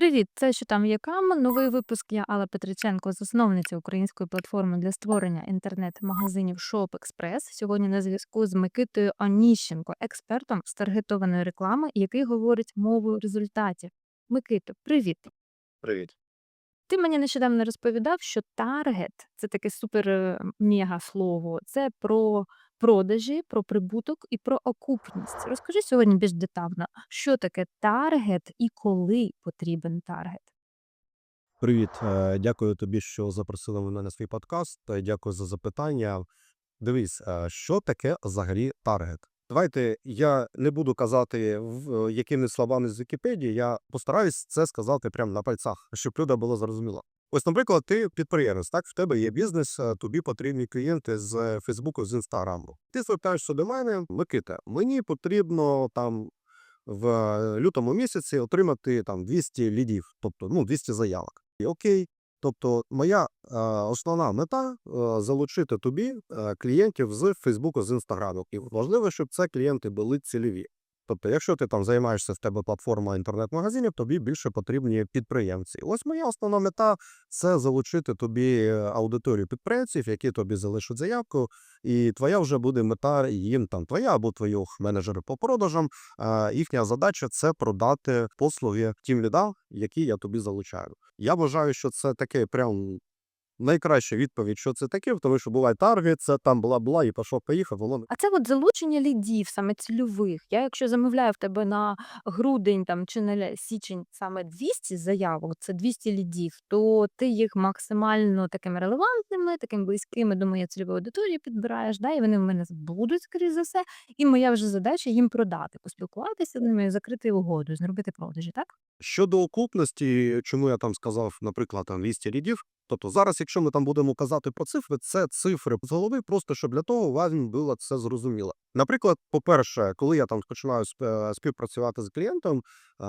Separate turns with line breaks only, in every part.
Привіт, це що там є кам. Новий випуск. Я Алла Петриченко, засновниця української платформи для створення інтернет-магазинів Shop Express. Сьогодні на зв'язку з Микитою Оніщенко, експертом з таргетованої реклами, який говорить мовою результатів. Микито, привіт.
Привіт.
Ти мені нещодавно розповідав, що таргет це таке супер е, слово. Це про продажі, про прибуток і про окупність. Розкажи сьогодні більш детально, що таке таргет і коли потрібен таргет.
Привіт. Е, Дякую тобі, що запросили мене на свій подкаст. Дякую за запитання. Дивись, е, що таке взагалі таргет? Давайте я не буду казати е, якими словами з Вікіпедії. Я постараюсь це сказати прямо на пальцях, щоб люди було зрозуміло. Ось, наприклад, ти підприємець, так в тебе є бізнес, е, тобі потрібні клієнти з Фейсбуку, з Інстаграму. Ти звертаєшся до мене, Микита, мені потрібно там в е, лютому місяці отримати там 200 лідів, тобто ну 200 заявок. І окей. Тобто, моя е, основна мета е, залучити тобі е, клієнтів з Фейсбуку, з Інстаграму. І важливо, щоб це клієнти були цільові. Тобто, якщо ти там займаєшся в тебе платформа інтернет-магазинів, тобі більше потрібні підприємці. Ось моя основна мета це залучити тобі е, аудиторію підприємців, які тобі залишать заявку, і твоя вже буде мета їм там твоя або твоїх менеджерів по продажам. Їхня задача це продати послуги тим лідам, які я тобі залучаю. Я вважаю, що це таке прям найкраща відповідь, що це таке, тому що буває таргет, це там бла-бла, і пішов, поїхав, воно
А це от залучення лідів, саме цільових. Я якщо замовляю в тебе на грудень там чи на січень саме 200 заявок, це 200 лідів, то ти їх максимально такими релевантними, такими близькими до моєї цільової аудиторії підбираєш, да, і вони в мене будуть, скоріш за все. І моя вже задача їм продати, поспілкуватися з ними, закрити угоду, зробити продажі, так?
Щодо окупності, чому я там сказав, наприклад, там 200 лідів. Тобто зараз, якщо ми там будемо казати про цифри, це цифри з голови, просто щоб для того вам було це зрозуміло. Наприклад, по-перше, коли я там починаю сп- співпрацювати з клієнтом,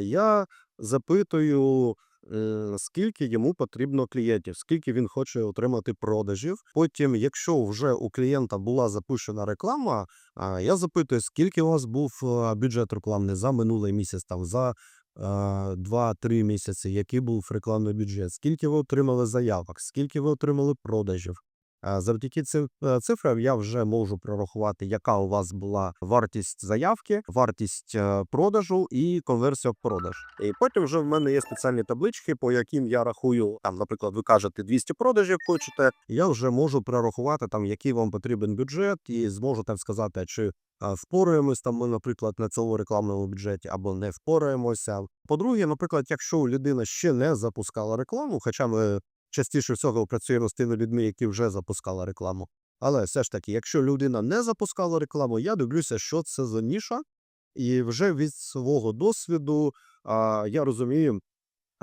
я запитую. е, Скільки йому потрібно клієнтів, скільки він хоче отримати продажів. Потім, якщо вже у клієнта була запущена реклама, я запитую, скільки у вас був е, бюджет рекламний за минулий місяць, там за 2-3 місяці, який був рекламний бюджет, скільки ви отримали заявок, скільки ви отримали продажів. Завдяки цим е, цифрам я вже можу прорахувати, яка у вас була вартість заявки, вартість е, продажу і конверсія в продаж. І потім вже в мене є спеціальні таблички, по яким я рахую, там, наприклад, ви кажете 200 продажів хочете. Я вже можу прорахувати там, який вам потрібен бюджет, і зможу так сказати, чи впораємось там ми, наприклад, на цьому рекламному бюджеті або не впораємося. По-друге, наприклад, якщо людина ще не запускала рекламу, хоча ми частіше всього працюємо з тими людьми, які вже запускали рекламу. Але все ж таки, якщо людина не запускала рекламу, я дивлюся, що це за ніша, і вже від свого досвіду а, я розумію,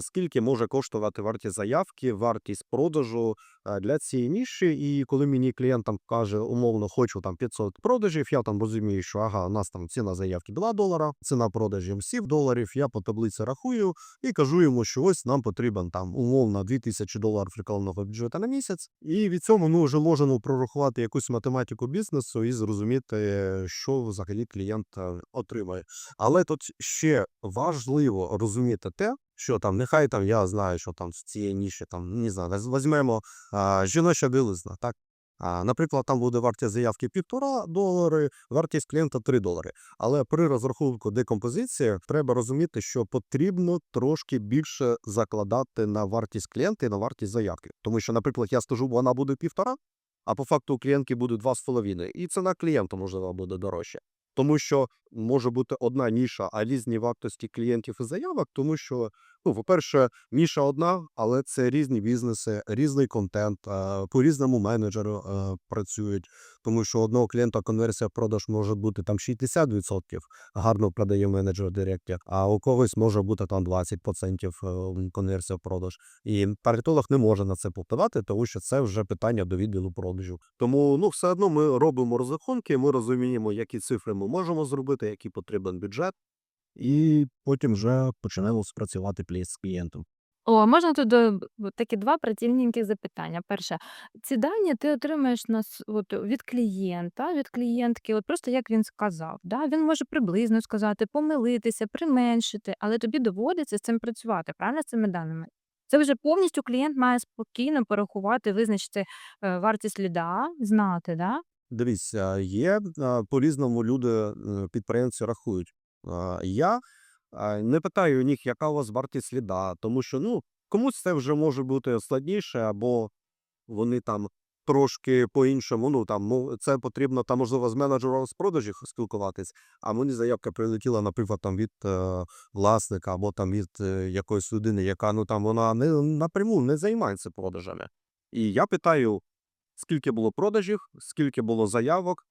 скільки може коштувати вартість заявки, вартість продажу для цієї ніші. І коли мені клієнт там каже, умовно, хочу там 500 продажів, я там розумію, що ага, у нас там ціна заявки 2 долара, ціна продажів 7 доларів. Я по таблиці рахую і кажу йому, що ось нам потрібен там умовно 2000 доларів рекламного бюджету на місяць. І від цього ми вже можемо прорахувати якусь математику бізнесу і зрозуміти, що взагалі клієнт е, отримає. Але тут ще важливо розуміти те, що там нехай там я знаю, що там з цієї ніші там не знаю, візьмемо а, жіноча білизна, так. А, наприклад, там буде вартість заявки півтора долари, вартість клієнта 3 долари. Але при розрахунку декомпозиції треба розуміти, що потрібно трошки більше закладати на вартість клієнта і на вартість заявки. Тому що, наприклад, я скажу, вона буде півтора, а по факту у клієнтки буде два з половиною, і ціна клієнта можливо буде дорожче. Тому що може бути одна ніша, а різні вартості клієнтів і заявок, тому що, ну, по-перше, ніша одна, але це різні бізнеси, різний контент, е, по-різному менеджери е, працюють. Тому що одного клієнта конверсія продаж може бути там 60%, гарно продає менеджер директор, а у когось може бути там 20% е, конверсія продаж. І таргетолог не може на це впливати, тому що це вже питання до відділу продажу. Тому ну все одно ми робимо розрахунки, ми розуміємо, які цифри ми можемо зробити, який потрібен бюджет, і потім вже почнемо спрацювати пліс з клієнтом.
О, можна тут такі 2 прицільненьких запитання. Перше, ці дані ти отримаєш на с от від клієнта, від клієнтки, от просто як він сказав, да. Він може приблизно сказати, помилитися, применшити, але тобі доводиться з цим працювати, правильно, з цими даними? Це вже повністю клієнт має спокійно порахувати, визначити, е, вартість ліда, знати, да?
Дивіться, є, по-різному люди, е, підприємці рахують. Я, не питаю у них, яка у вас вартість ліда, тому що, ну, комусь це вже може бути складніше, або вони там трошки по-іншому, ну, там, це потрібно там, можливо, з менеджером з продажів спілкуватись, а мені заявка прилетіла, наприклад, там від, е, власника або там від, е, якоїсь людини, яка, ну, там вона не напряму не займається продажами. І я питаю, скільки було продажів, скільки було заявок,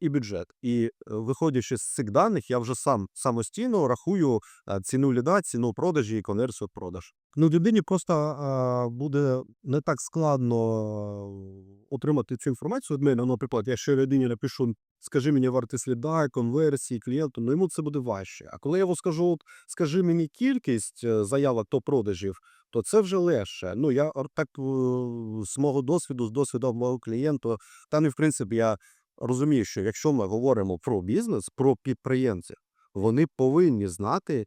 і бюджет. І, е, виходячи з цих даних, я вже сам самостійно рахую, а, ціну ліда, ціну продажі і конверсію продаж. Ну, людині просто, буде не так складно отримати цю інформацію від мене. Наприклад, я ще людині напишу: "Скажи мені вартість ліда, конверсії, клієнту", ну, йому це буде важче. А коли я йому скажу: "От скажи мені кількість, е, заявок то продажів", то це вже легше. Ну, я так, е, з мого досвіду, з досвіду мого клієнту, та і в принципі, я розумію, що якщо ми говоримо про бізнес, про підприємців, вони повинні знати,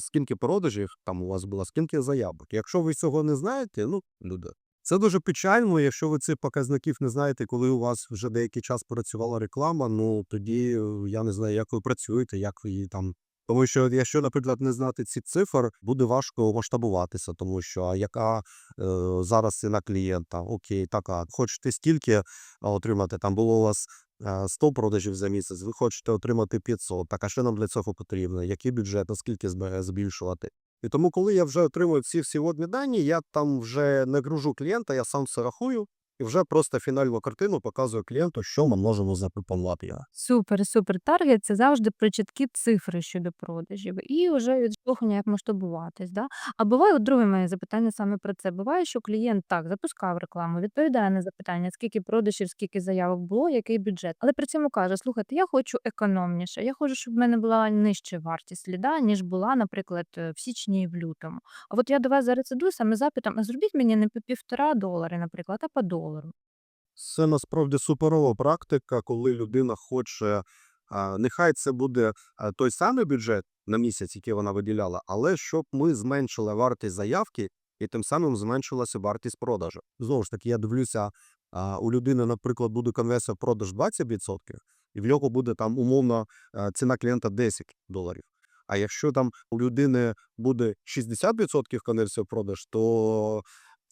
скільки продажів там у вас було, скільки заявок. Якщо ви цього не знаєте, ну, люди, це дуже печально, якщо ви цих показників не знаєте, коли у вас вже деякий час працювала реклама, ну, тоді, е, я не знаю, як ви працюєте, як ви її там тому що якщо, наприклад, не знати ці цифр, буде важко масштабуватися, тому що а яка, е, зараз ціна клієнта? Окей, така. Хочете стільки, отримати, там було у вас, е, 100 продажів за місяць, ви хочете отримати 500. Так, а що нам для цього потрібно? Який бюджет, наскільки збільшувати? І тому, коли я вже отримую ці всі водні дані, я там вже не гружу клієнта, я сам все рахую і вже просто фінальну картину показую клієнту, що ми можемо запропонувати.
Супер, супер. Таргет- це завжди про чіткі цифри щодо продажів і вже відштовхування, як масштабуватись, да. А буває, от друге моє запитання саме про це. Буває, що клієнт так запускав рекламу, відповідає на запитання, скільки продажів, скільки заявок було, який бюджет, але при цьому каже: "Слухайте, я хочу економніше, я хочу, щоб в мене була нижча вартість ліда, ніж була, наприклад, е, в січні і в лютому. А от я до вас зараз іду саме запитом: а зробіть мені не по півтора долари, наприклад, а по долару".
Це насправді суперова практика, коли людина хоче, нехай це буде, той самий бюджет на місяць, який вона виділяла, але щоб ми зменшили вартість заявки і тим самим зменшилася вартість продажу. Знову ж таки, я дивлюся, у людини, наприклад, буде конверсія продаж 20%, і в нього буде там умовно, ціна клієнта 10 доларів. А якщо там у людини буде 60% конверсія продаж, то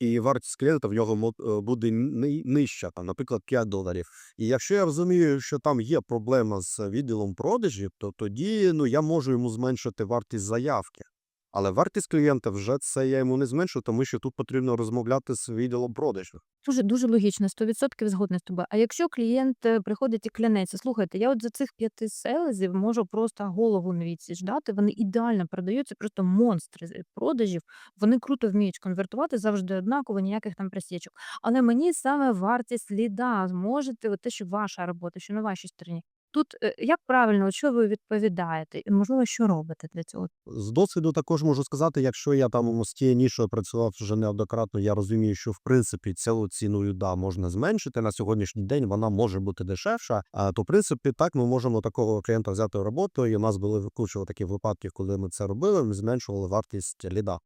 і вартість клієнта в нього е, буде ни нижча, там, наприклад, 5 доларів. І якщо я розумію, що там є проблема з відділом продажів, то тоді, ну, я можу йому зменшити вартість заявки. Але вартість клієнта вже це я йому не зменшу, тому що тут потрібно розмовляти з відділом продажів.
Дуже дуже логічно, 100% згодна з тобою. А якщо клієнт е, приходить і клянеться, слухайте, я от за цих п'яти селезів можу просто голову на відсіч дати. Вони ідеально продаються, просто монстри продажів. Вони круто вміють конвертувати завжди однаково, ніяких там присічок. Але мені саме вартість ліда зможете, те, що ваша робота, що на вашій стороні. Тут е, як правильно, що ви відповідаєте, і можливо, що робите для цього?
З досвіду також можу сказати, якщо я там з тією нішою працював вже неоднократно, я розумію, що в принципі цю ціну да можна зменшити на сьогоднішній день. Вона може бути дешевша. А то в принципі так ми можемо такого клієнта взяти в роботу. І у нас були куча таких випадків, коли ми це робили. Ми зменшували вартість ліда.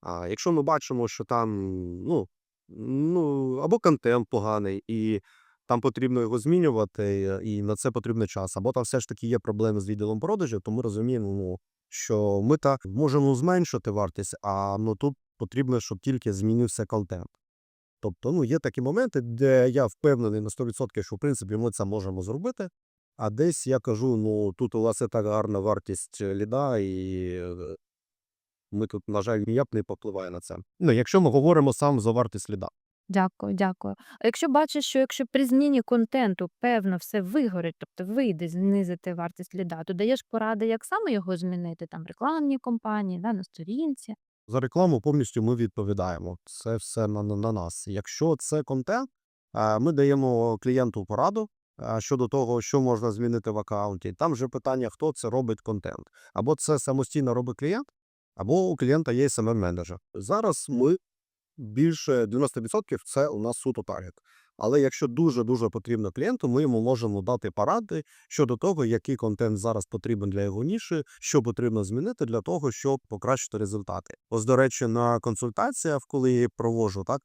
А якщо ми бачимо, що там ну, ну або контент поганий і. Там потрібно його змінювати, і на це потрібно час. Або там все ж таки є проблеми з відділом продажів, то ми розуміємо, ну, що ми так можемо зменшити вартість, а ну тут потрібно, щоб тільки змінився контент. Тобто, ну, є такі моменти, де я впевнений на 100%, що в принципі ми це можемо зробити. А десь я кажу: ну тут у вас і так гарна вартість ліда, і е, ми тут, на жаль, ніяк не попливає на це. Ну, якщо ми говоримо саме за вартість ліда.
Дякую, дякую. А якщо бачиш, що якщо при зміні контенту певно все вигорить, тобто вийде знизити вартість ліда, то даєш поради, як саме його змінити там рекламні компанії, да, на сторінці.
За рекламу повністю ми відповідаємо. Це все на, на, на нас. Якщо це контент, ми даємо клієнту пораду щодо того, що можна змінити в аккаунті. Там вже питання, хто це робить контент. Або це самостійно робить клієнт, або у клієнта є smm менеджер Зараз ми більше 90% це у нас суто таргет. Але якщо дуже-дуже потрібно клієнту, ми йому можемо дати поради щодо того, який контент зараз потрібен для його ніші, що потрібно змінити для того, щоб покращити результати. Ось, до речі, на консультаціях, коли я її проводжу, так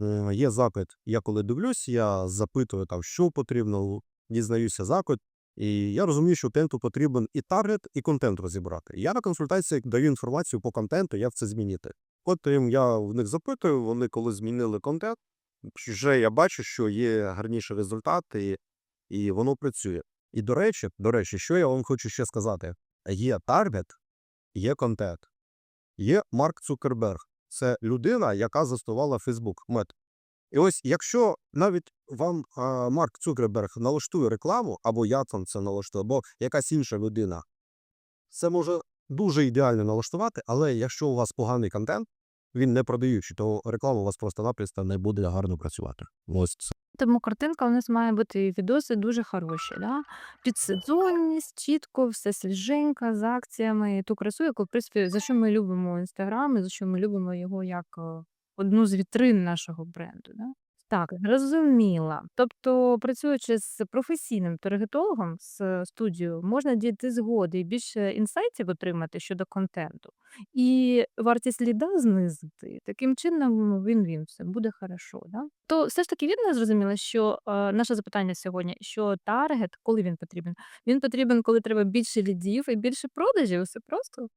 е, є запит. Я коли дивлюсь, я запитую там, що потрібно, дізнаюся запит. І я розумію, що клієнту потрібен і таргет, і контент розібрати. Я на консультаціях даю інформацію по контенту, як це змінити. Потім я в них запитую, вони коли змінили контент, вже я бачу, що є гарніші результати, і, і воно працює. І до речі, до речі, що я вам хочу ще сказати: є таргет, є контент, є Марк Цукерберг. Це людина, яка заснувала Фейсбук. Мет. І ось, якщо навіть вам а, Марк Цукерберг налаштує рекламу, або я там це налаштую, або якась інша людина, це може дуже ідеально налаштувати, але якщо у вас поганий контент, він не продаючий, то реклама у вас просто-напросто не буде гарно працювати. Ось це.
Тому картинка у нас має бути відоси дуже хороші. Да? Підсезонність, чітко, все свіженько, з акціями, ту красу, яку, в принципі, за що ми любимо інстаграм, і за що ми любимо його як е, одну з вітрин нашого бренду. Да? Так, зрозуміла. Тобто, працюючи з професійним таргетологом з студією, можна дійти згоди і більше інсайтів отримати щодо контенту, і вартість ліда знизити. Таким чином, він-він, все буде хорошо. Да? То все ж таки вірно зрозуміла, що е, наше запитання сьогодні, що таргет, коли він потрібен? Він потрібен, коли треба більше лідів і більше продажів. Все просто.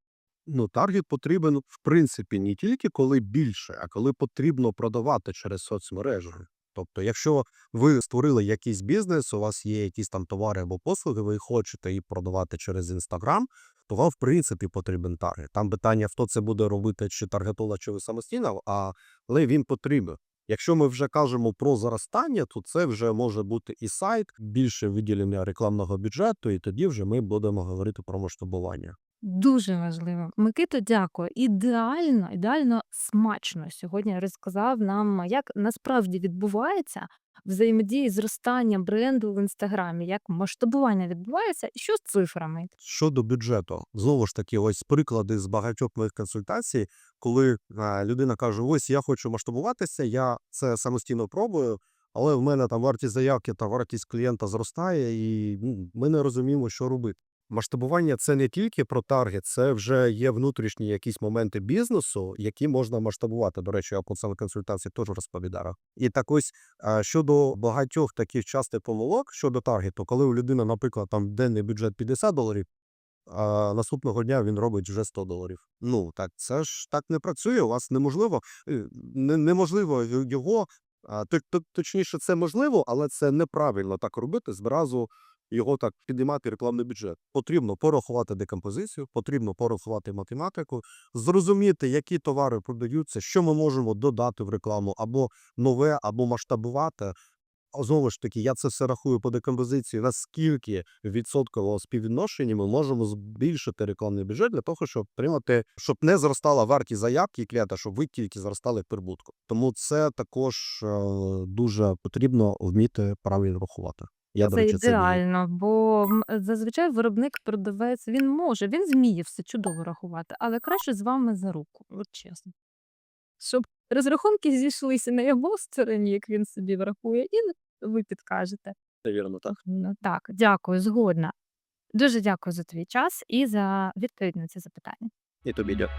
Ну, таргет потрібен, в принципі, не тільки коли більше, а коли потрібно продавати через соцмережі. Тобто, якщо ви створили якийсь бізнес, у вас є якісь там товари або послуги, ви хочете їх продавати через Інстаграм, то вам, в принципі, потрібен таргет. Там питання, хто це буде робити, чи таргетолог, чи ви самостійно, але він потрібен. Якщо ми вже кажемо про зростання, то це вже може бути і сайт, більше виділення рекламного бюджету, і тоді вже ми будемо говорити про масштабування.
Дуже важливо. Микито, дякую. Ідеально, ідеально смачно сьогодні розказав нам, як насправді відбувається взаємодія і зростання бренду в інстаграмі, як масштабування відбувається, і що з цифрами.
Щодо бюджету, знову ж таки, ось приклади з багатьох моїх консультацій, коли а, людина каже: ось я хочу масштабуватися, я це самостійно пробую, але в мене там вартість заявки та вартість клієнта зростає, і ми не розуміємо, що робити. Масштабування це не тільки про таргет, це вже є внутрішні якісь моменти бізнесу, які можна масштабувати. До речі, я про це консультації теж розповідав. І так ось щодо багатьох таких частих помилок щодо таргету, коли у людини, наприклад, там денний бюджет 50 доларів, а наступного дня він робить вже 100 доларів. Ну так це ж так не працює. У вас неможливо е, не, неможливо його. Точніше, це можливо, але це неправильно так робити. Зразу його так піднімати рекламний бюджет. Потрібно порахувати декомпозицію, потрібно порахувати математику, зрозуміти, які товари продаються, що ми можемо додати в рекламу, або нове, або масштабувати. Знову ж таки, я це все рахую по декомпозиції, наскільки відсоткового співвідношення ми можемо збільшити рекламний бюджет для того, щоб отримати, щоб не зростала вартість заявки і клієнта, щоб ви тільки зростали прибутку. Тому це також е, дуже потрібно вміти правильно рахувати. Я, до
Це
речі, це вмію.
ідеально, бо м, зазвичай виробник, продавець, він може, він зміє все чудово рахувати, але краще з вами за руку, от чесно. Щоб розрахунки зійшлися на його стороні, як він собі врахує, і ви підкажете.
Це вірно, так?
Ну, так, дякую, згодна. Дуже дякую за твій час і за відповідь на ці запитання.
І тобі дякую.